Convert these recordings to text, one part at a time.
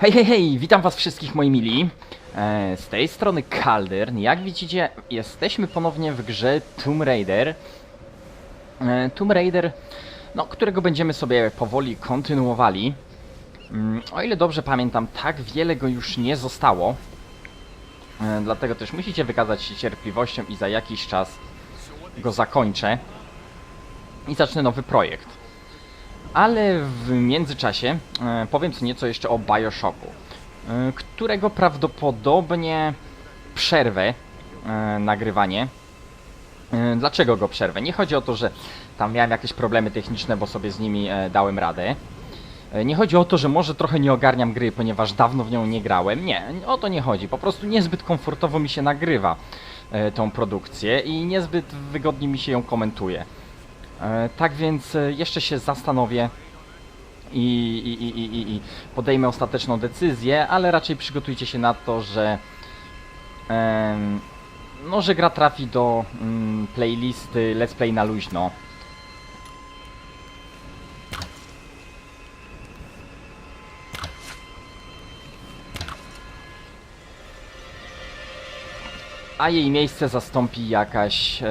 Hej, hej, hej, witam was wszystkich moi mili. E, z tej strony Kaldern. Jak widzicie, jesteśmy ponownie w grze Tomb Raider. E, Tomb Raider, no, którego będziemy sobie powoli kontynuowali. Mm, o ile dobrze pamiętam, tak wiele go już nie zostało. E, dlatego też musicie wykazać się cierpliwością i za jakiś czas go zakończę. I zacznę nowy projekt. Ale w międzyczasie e, powiem co nieco jeszcze o Bioshocku, e, którego prawdopodobnie przerwę e, nagrywanie. Dlaczego go przerwę? Nie chodzi o to, że tam miałem jakieś problemy techniczne, bo sobie z nimi dałem radę. Nie chodzi o to, że może trochę nie ogarniam gry, ponieważ dawno w nią nie grałem. Nie, o to nie chodzi. Po prostu niezbyt komfortowo mi się nagrywa tą produkcję i niezbyt wygodnie mi się ją komentuje. E, tak więc e, jeszcze się zastanowię i, i, i, i, i- podejmę ostateczną decyzję, ale raczej przygotujcie się na to, że no, że gra trafi do mm, playlisty Let's Play na luźno. A jej miejsce zastąpi jakaś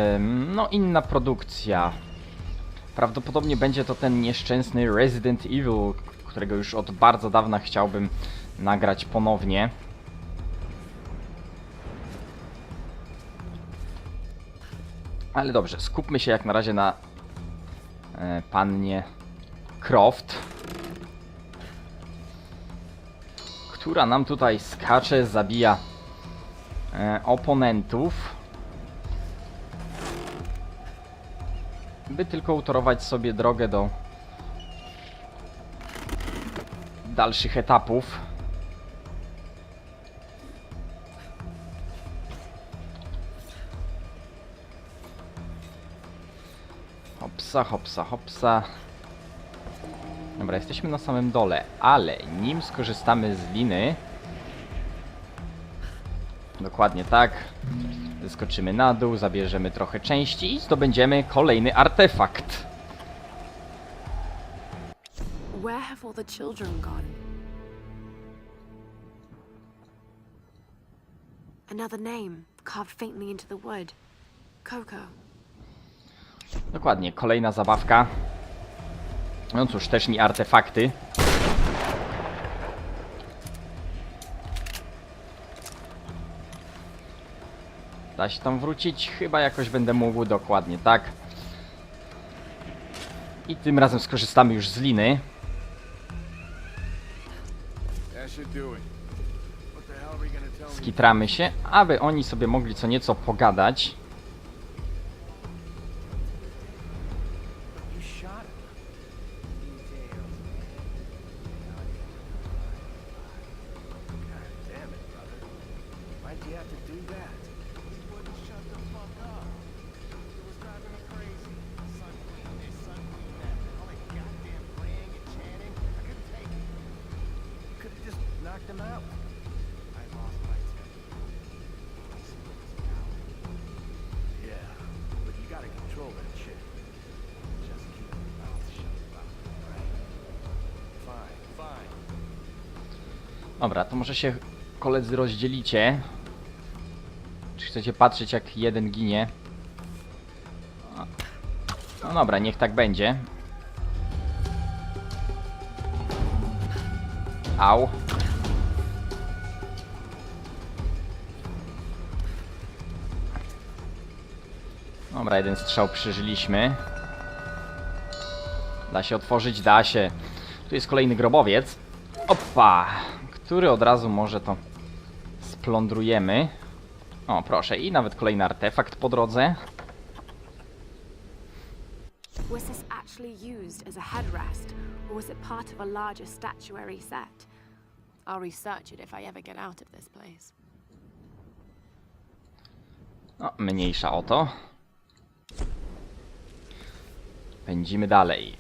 no inna produkcja. Prawdopodobnie będzie to ten nieszczęsny Resident Evil, którego już od bardzo dawna chciałbym nagrać ponownie. Ale dobrze, skupmy się jak na razie na e, pannie Croft, która nam tutaj skacze, zabija e, oponentów. By tylko utorować sobie drogę do dalszych etapów. Hopsa, hopsa, hopsa. Dobra, jesteśmy na samym dole, ale nim skorzystamy z liny, dokładnie tak, Zeskoczymy na dół, zabierzemy trochę części i zdobędziemy kolejny artefakt. Where have all the children gone? Another name carved faintly into the wood. Coco. Dokładnie, kolejna zabawka. No cóż, też mi artefakty. Da się tam wrócić? Chyba jakoś będę mógł, dokładnie tak. I tym razem skorzystamy już z liny. Do? Skitramy się, aby oni sobie mogli co nieco pogadać. Shot knocked him out. I lost my temper. Yeah, but you gotta control that shit. Just keep your mouth shut about it, right? Fine, fine. Dobra, to może się koledzy rozdzielicie. Czy chcecie patrzeć jak jeden ginie? No dobra, niech tak będzie. Au. Dobra, jeden strzał przeżyliśmy. Da się otworzyć? Da się. Tu jest kolejny grobowiec. Opa! Który od razu może to splądrujemy. O, proszę, i nawet kolejny artefakt po drodze. Was this actually used as a headrest, or was it part of a larger statuary set? I'll research it if I ever get out of this place. No, mniejsza o to. Pędzimy dalej.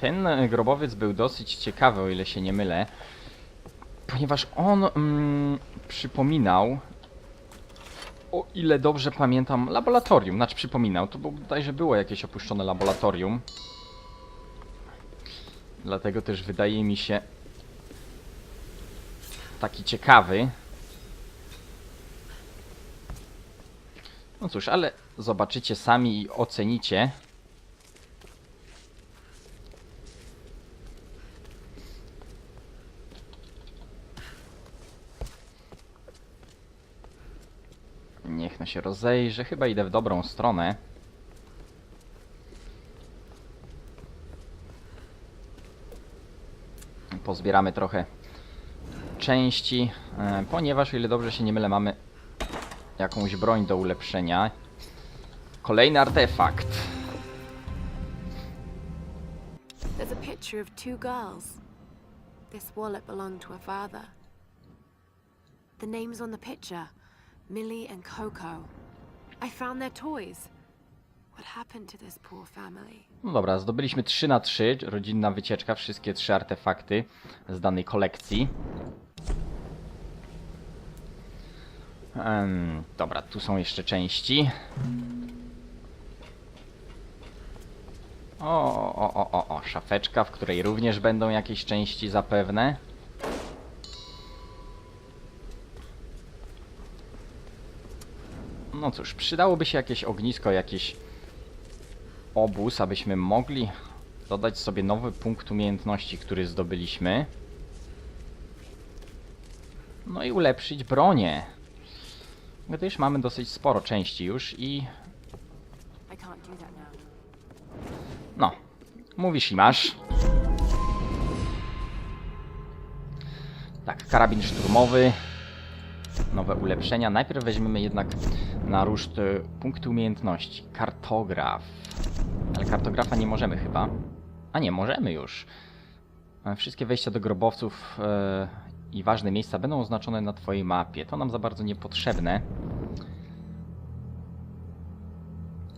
Ten grobowiec był dosyć ciekawy, o ile się nie mylę, ponieważ on mm, przypominał, o ile dobrze pamiętam, laboratorium. Znaczy przypominał, to było, bodajże było jakieś opuszczone laboratorium. Dlatego też wydaje mi się taki ciekawy. No cóż, ale zobaczycie sami i ocenicie. Niech no się rozejrzy. Chyba idę w dobrą stronę. Pozbieramy trochę części, e, ponieważ o ile dobrze się nie mylę, mamy jakąś broń do ulepszenia. Kolejny artefakt. There's a picture of two girls. This wallet belonged to her father. The names on the picture Millie and Coco. I found their toys. What happened to this poor family? No dobra, zdobyliśmy 3 na 3 rodzinna wycieczka, wszystkie trzy artefakty z danej kolekcji. Em, dobra, tu są jeszcze części. O, o, o, o, o, szafeczka, w której również będą jakieś części zapewne. No cóż, przydałoby się jakieś ognisko, jakieś obóz, abyśmy mogli dodać sobie nowy punkt umiejętności, który zdobyliśmy. No i ulepszyć bronię. Gdyż mamy dosyć sporo części już i no, mówisz i masz. Tak, karabin szturmowy. Nowe ulepszenia. Najpierw weźmiemy jednak na ruszt y, punkty umiejętności. Kartograf. Ale kartografa nie możemy chyba. A nie, możemy już. E, Wszystkie wejścia do grobowców e, i ważne miejsca będą oznaczone na Twojej mapie. To nam za bardzo niepotrzebne.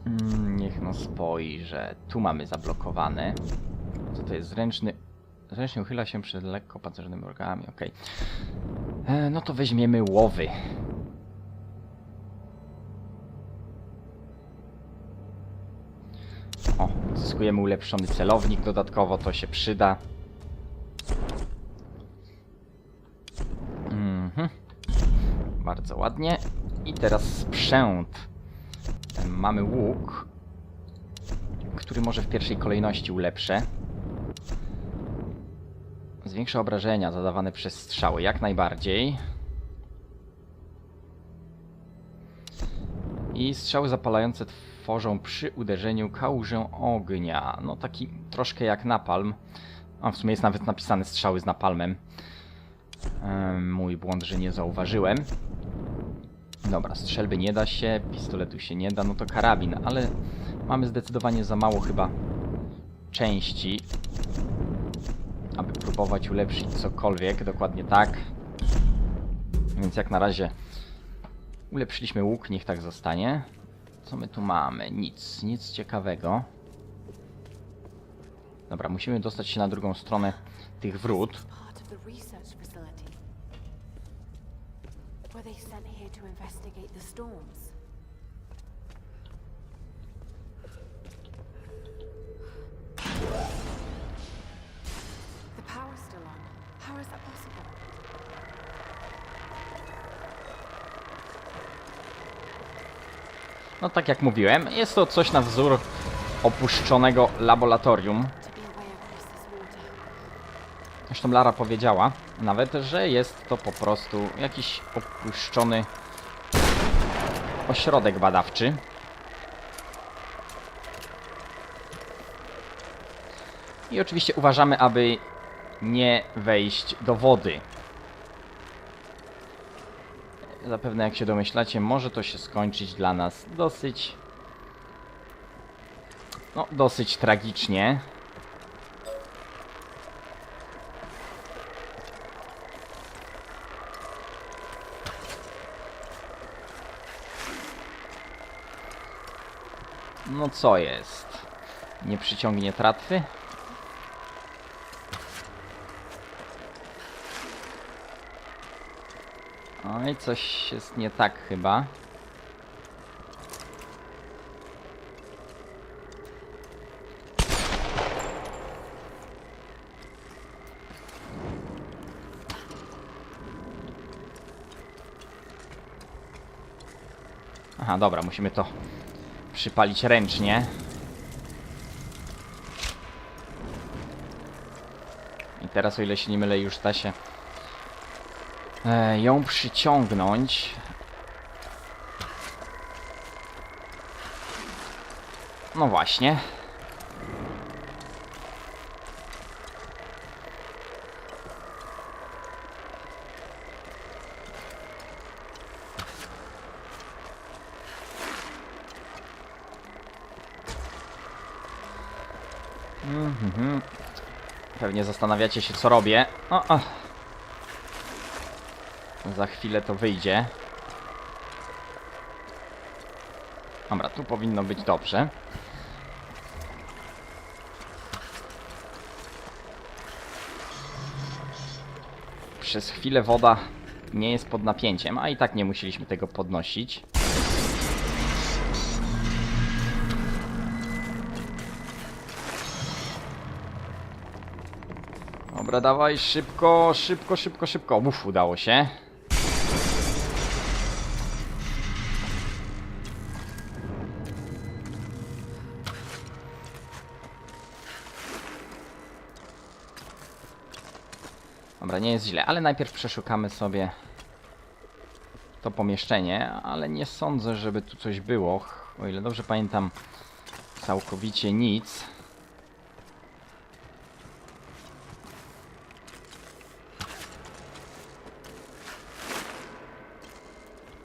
Mm, Niech no spojrzę. Tu mamy zablokowane. Co to jest? Zręczny. Zręcznie uchyla się przed lekko pancernymi organami. Okej. E, No to weźmiemy łowy. O, zyskujemy ulepszony celownik dodatkowo, to się przyda. Mhm. Bardzo ładnie. I teraz sprzęt. Mamy łuk, który może w pierwszej kolejności ulepszę. Zwiększa obrażenia zadawane przez strzały, jak najbardziej. I strzały zapalające tworzą przy uderzeniu kałużę ognia. No taki troszkę jak napalm. A w sumie jest nawet napisane strzały z napalmem. Em, Mój błąd, że nie zauważyłem. Dobra, strzelby nie da się, pistoletu się nie da, no to karabin, ale mamy zdecydowanie za mało chyba części, aby próbować ulepszyć cokolwiek, dokładnie tak. Więc jak na razie ulepszyliśmy łuk, niech tak zostanie. Co my tu mamy? Nic, nic ciekawego. Dobra, musimy dostać się na drugą stronę tych wrót. Were they sent here to investigate the storms? How is that possible? No tak jak mówiłem, jest to coś na wzór opuszczonego laboratorium. Zresztą Lara powiedziała nawet, że jest to po prostu jakiś opuszczony ośrodek badawczy. I oczywiście uważamy, aby nie wejść do wody. zapewne jak się domyślacie, może to się skończyć dla nas dosyć... No, dosyć tragicznie. No co jest? Nie przyciągnie tratwy? Oj, coś jest nie tak chyba. Aha, dobra, musimy to przypalić ręcznie. I teraz, o ile się nie mylę, już da się ją przyciągnąć. No właśnie. Mhm. Pewnie zastanawiacie się, co robię. O, o. Za chwilę to wyjdzie. Dobra, tu powinno być dobrze. Przez chwilę woda nie jest pod napięciem, a i tak nie musieliśmy tego podnosić. Dobra, dawaj, szybko, szybko, szybko, szybko. Uf, udało się. Dobra, nie jest źle, ale najpierw przeszukamy sobie to pomieszczenie, ale nie sądzę, żeby tu coś było. O ile dobrze pamiętam, całkowicie nic.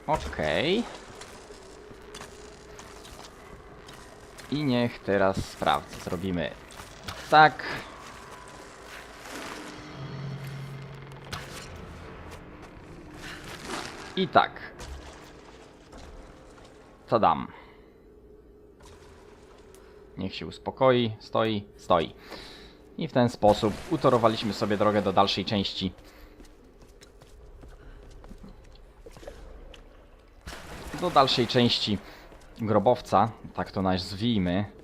Okej. I niech teraz sprawdzę. Zrobimy tak. I tak. Co dam? Niech się uspokoi, stoi, stoi. I w ten sposób utorowaliśmy sobie drogę do dalszej części do dalszej części grobowca, tak to nazwijmy.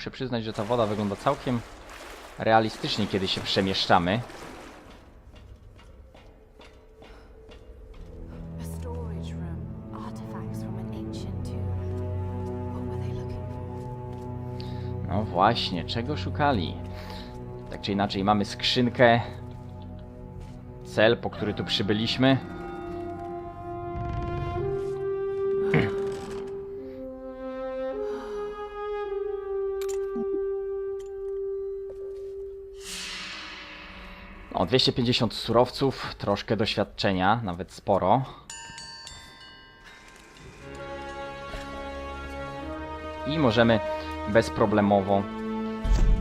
Muszę przyznać, że ta woda wygląda całkiem realistycznie, kiedy się przemieszczamy. No właśnie, czego szukali? Tak czy inaczej, mamy skrzynkę. Cel, po który tu przybyliśmy. O, 250 surowców, troszkę doświadczenia, nawet sporo. I możemy bezproblemowo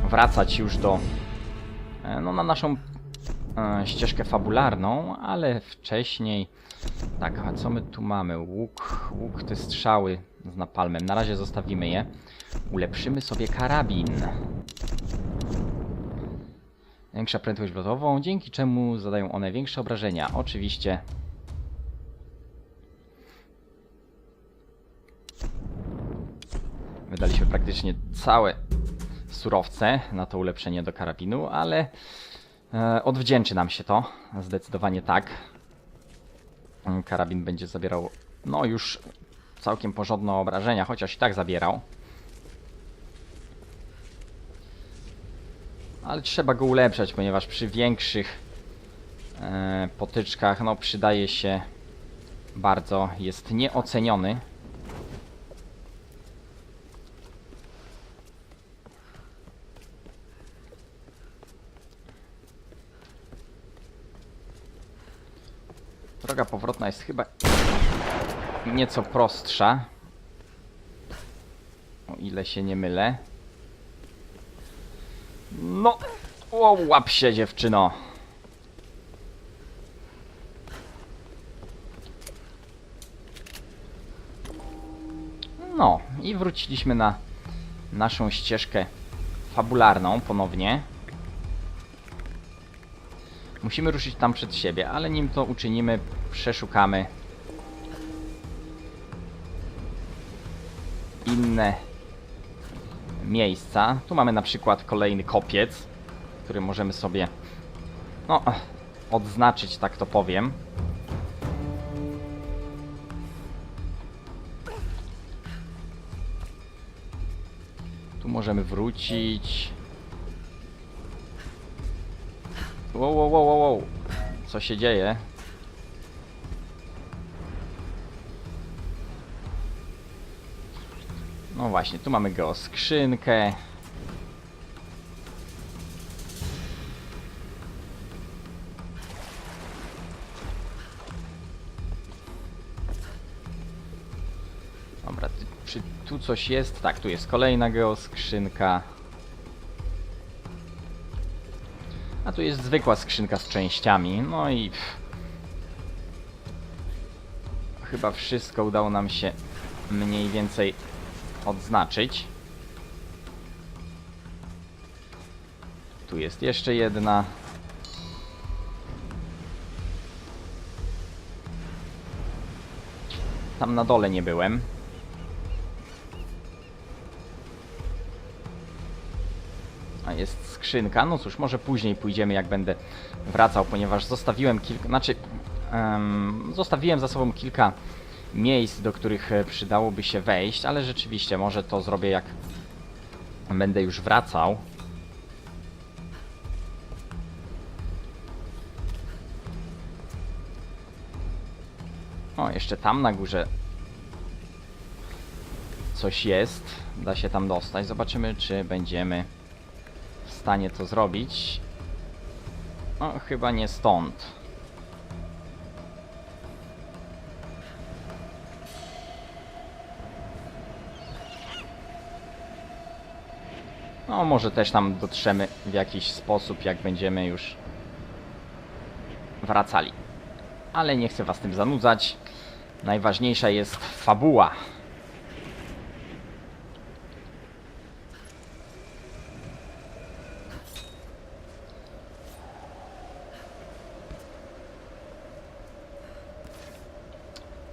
wracać już do e, no, na naszą e, ścieżkę fabularną, ale wcześniej tak, a co my tu mamy? Łuk, łuk, te strzały z napalmem. Na razie zostawimy je. Ulepszymy sobie karabin. Większa prędkość wlotową, dzięki czemu zadają one większe obrażenia. Oczywiście Wydaliśmy praktycznie całe surowce na to ulepszenie do karabinu, ale e, odwdzięczy nam się to. Zdecydowanie tak. Karabin będzie zabierał, no już całkiem porządne obrażenia, chociaż i tak zabierał. ale trzeba go ulepszać, ponieważ przy większych e, potyczkach no, przydaje się bardzo, jest nieoceniony. Droga powrotna jest chyba nieco prostsza, o ile się nie mylę. No, o, łap się dziewczyno. No, i wróciliśmy na naszą ścieżkę fabularną ponownie. Musimy ruszyć tam przed siebie, ale nim to uczynimy, przeszukamy inne miejsca. Tu mamy na przykład kolejny kopiec, który możemy sobie no, odznaczyć, tak to powiem. Tu możemy wrócić. Wow, wow, wow, wow, wow. Co się dzieje? Właśnie, tu mamy geoskrzynkę. Dobra, czy tu coś jest? Tak, tu jest kolejna geoskrzynka. A tu jest zwykła skrzynka z częściami. No i... Pff. Chyba wszystko udało nam się mniej więcej odznaczyć. Tu jest jeszcze jedna. Tam na dole nie byłem. A jest skrzynka. No cóż, może później pójdziemy, jak będę wracał, ponieważ zostawiłem kilka. Znaczy, em, zostawiłem za sobą kilka miejsc, do których e, przydałoby się wejść, ale rzeczywiście może to zrobię, jak będę już wracał. O, jeszcze tam na górze coś jest. Da się tam dostać. Zobaczymy, czy będziemy w stanie to zrobić. No, chyba nie stąd. No, może też tam dotrzemy w jakiś sposób, jak będziemy już wracali. Ale nie chcę was tym zanudzać. Najważniejsza jest fabuła.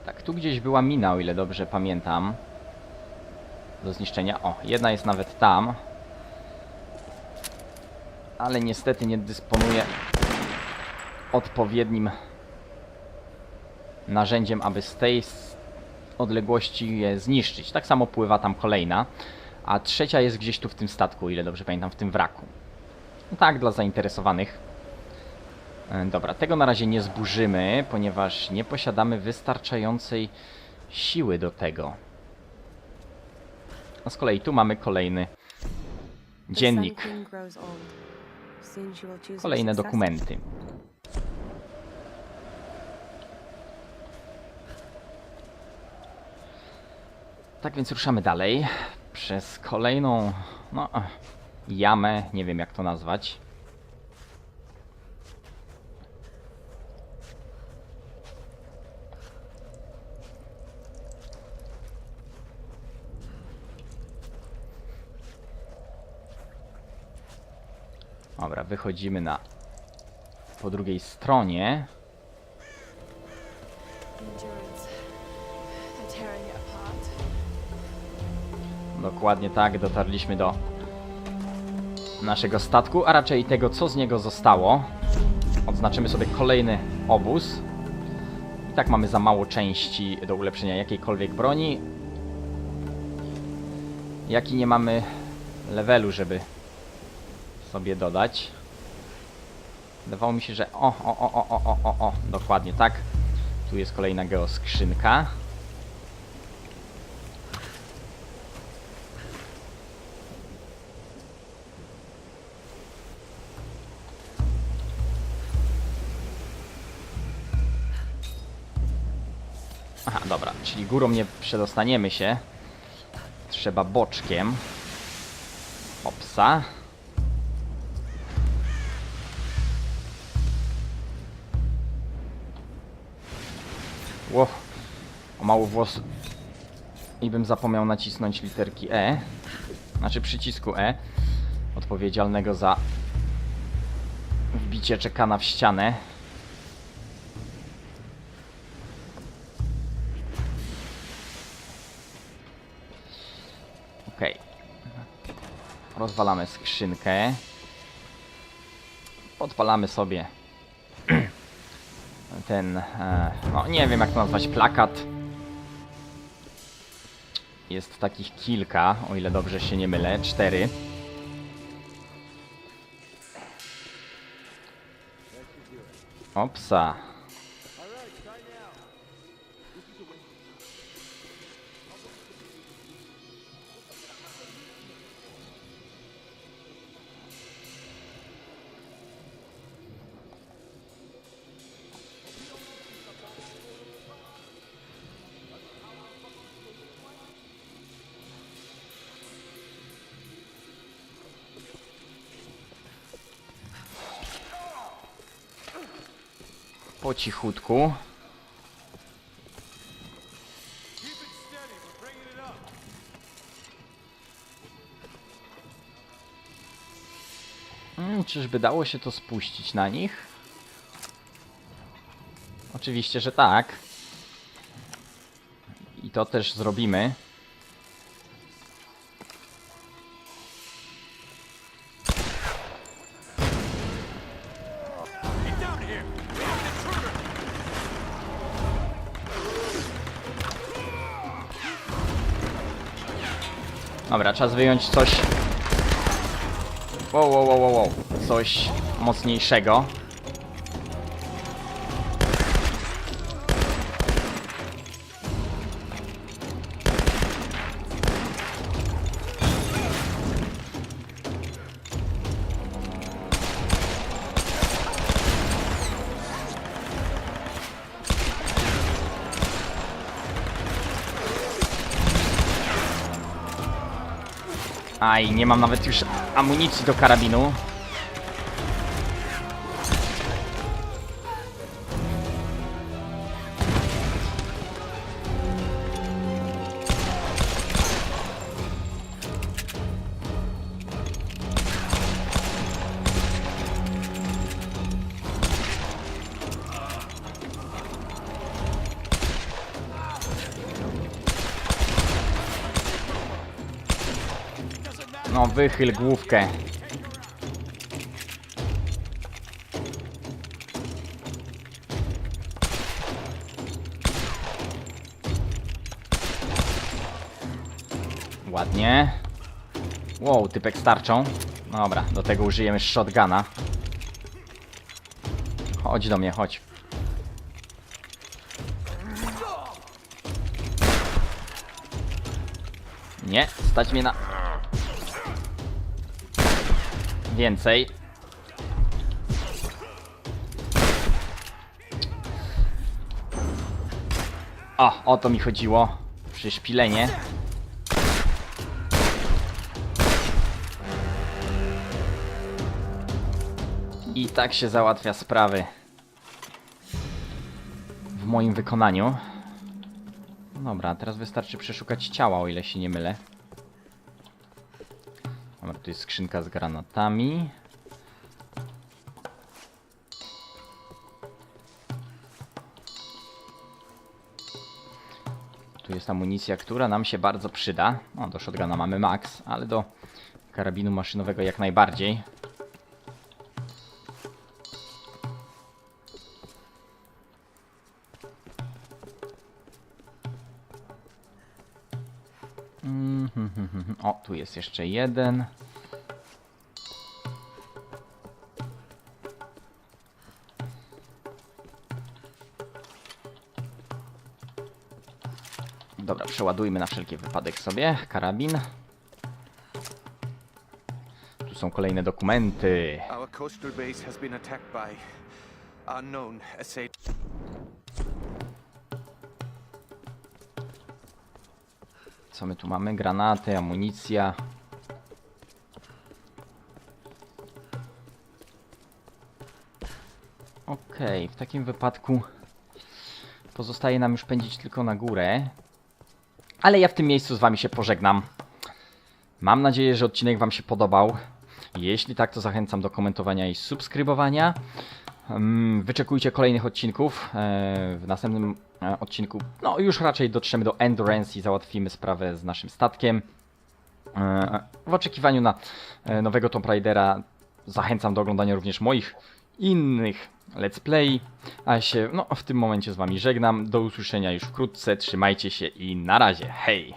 Tak, tu gdzieś była mina, o ile dobrze pamiętam. Do zniszczenia. O, jedna jest nawet tam. Ale niestety nie dysponuję odpowiednim narzędziem, aby z tej odległości je zniszczyć. Tak samo pływa tam kolejna. A trzecia jest gdzieś tu w tym statku, ile dobrze pamiętam, w tym wraku. No tak, dla zainteresowanych. E, Dobra, tego na razie nie zburzymy, ponieważ nie posiadamy wystarczającej siły do tego. A z kolei tu mamy kolejny dziennik, kolejne dokumenty. Tak więc ruszamy dalej przez kolejną no, jamę, nie wiem jak to nazwać. Dobra, wychodzimy na po drugiej stronie. Dokładnie tak, dotarliśmy do naszego statku, a raczej tego, co z niego zostało. Odznaczymy sobie kolejny obóz. I tak mamy za mało części do ulepszenia jakiejkolwiek broni. Jak i nie mamy levelu, żeby sobie dodać. Wydawało mi się, że o, o, o, o, o, o, o, dokładnie tak. Tu jest kolejna geoskrzynka. Aha, dobra, czyli górą nie przedostaniemy się. Trzeba boczkiem. Opsa. O mały włos. I bym zapomniał nacisnąć literki E. Znaczy przycisku E. Odpowiedzialnego za wbicie czekana w ścianę. Okej. Rozwalamy skrzynkę. Podpalamy sobie ten, e, no nie wiem jak to nazwać, plakat. Jest takich kilka, o ile dobrze się nie mylę, cztery. Opsa. Po cichutku. Keep it steady, we're bringing it up. Mm, czyżby dało się to spuścić na nich? Oczywiście, że tak. I to też zrobimy. Dobra, czas wyjąć coś... Wow, wow, wow, wow, wow. Coś mocniejszego. Aj, nie mam nawet już amunicji do karabinu. Wychyl główkę. Ładnie. Wow, typek starczą. Dobra, do tego użyjemy shotguna. Chodź do mnie, chodź. Nie, stać mnie na Więcej. O, o to mi chodziło. Przyszpilenie. I tak się załatwia sprawy. W moim wykonaniu. Dobra, teraz wystarczy przeszukać ciała, o ile się nie mylę. Dobra, tu jest skrzynka z granatami. Tu jest amunicja, która nam się bardzo przyda. Do shotguna mamy max, ale do karabinu maszynowego jak najbardziej. Tu jest jeszcze jeden. Dobra, przeładujmy na wszelki wypadek sobie karabin. Tu są kolejne dokumenty. Our coastal base has been attacked by unknown SA. Co my tu mamy? Granaty, amunicja. Okej, w takim wypadku pozostaje nam już pędzić tylko na górę. Ale ja w tym miejscu z wami się pożegnam. Mam nadzieję, że odcinek wam się podobał. Jeśli tak, to zachęcam do komentowania i subskrybowania. Wyczekujcie kolejnych odcinków. E, W następnym e, odcinku, no już raczej dotrzemy do Endurance i załatwimy sprawę z naszym statkiem. E, W oczekiwaniu na nowego Tomb Raidera zachęcam do oglądania również moich innych let's play. A ja się no, w tym momencie z wami żegnam. Do usłyszenia już wkrótce. Trzymajcie się i na razie. Hej!